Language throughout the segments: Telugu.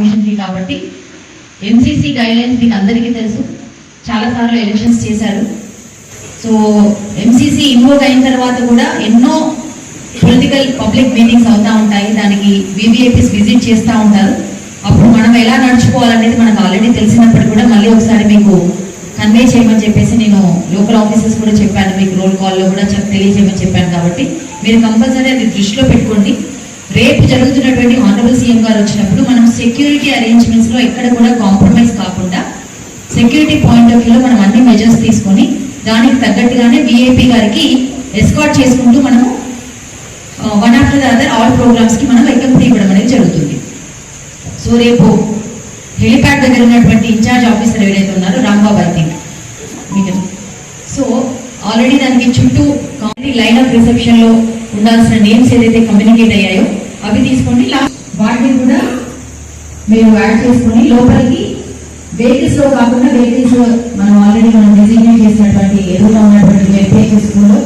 మిషనరీ కాబట్టి ఎంసీసీ గైడ్లైన్స్ మీకు అందరికీ తెలుసు. చాలా సార్లు ఎలక్షన్స్ చేశారు. సో ఎంసీసీ ఇన్వోక్ అయిన తర్వాత కూడా ఎన్నో పొలిటికల్ పబ్లిక్ మీటింగ్స్ అవుతూ ఉంటాయి. దానికి వివిఐపీస్ విజిట్ చేస్తూ ఉంటారు. అప్పుడు మనం ఎలా నడుచుకోవాలనేది మనకు ఆల్రెడీ తెలిసినప్పుడు కూడా మళ్ళీ ఒకసారి మీకు కన్వే చేయమని చెప్పేసి నేను లోకల్ ఆఫీసర్స్ కూడా చెప్పాను. మీకు రోల్ కాల్లో కూడా తెలియజేయమని చెప్పాను కాబట్టి మీరు కంపల్సరీ అది దృష్టిలో పెట్టుకోండి. రేపు జరుగుతున్నటువంటి ఆనరబుల్ సీఎం గారు వచ్చినప్పుడు మనం సెక్యూరిటీ అరేంజ్మెంట్స్లో ఎక్కడ కూడా కాంప్రమైజ్ కాకుండా సెక్యూరిటీ పాయింట్ ఆఫ్ వ్యూలో మనం అన్ని మెజర్స్ తీసుకొని దానికి తగ్గట్టుగానే విఐపి గారికి ఎస్కాట్ చేసుకుంటూ మనము one after the other all ప్రోగ్రామ్స్కి మనం వెల్కమ్ ఇవ్వడం అనేది జరుగుతుంది. సో రేపు హెలిప్యాడ్ దగ్గర ఉన్నటువంటి ఇన్ఛార్జ్ ఆఫీసర్ ఎవరైతే ఉన్నారో Rambabu I think so already దానికి చుట్టూ లైన్ ఆఫ్ రిసెప్షన్లో ఉండాల్సిన నేమ్స్ ఏదైతే కమ్యూనికేట్ అయ్యాయో అవి తీసుకోండి. లాస్ట్ వాటిని కూడా మీరు యాడ్ చేసుకొని లోపలికి వెహికల్స్లో కాకుండా వెహికల్స్ మనం ఆల్రెడీ మనం డిజైన్ చేసినటువంటి ఎదురుగా ఉన్నటువంటి వెల్ఫేర్ స్కూల్లో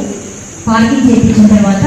పార్కింగ్ చేయించిన తర్వాత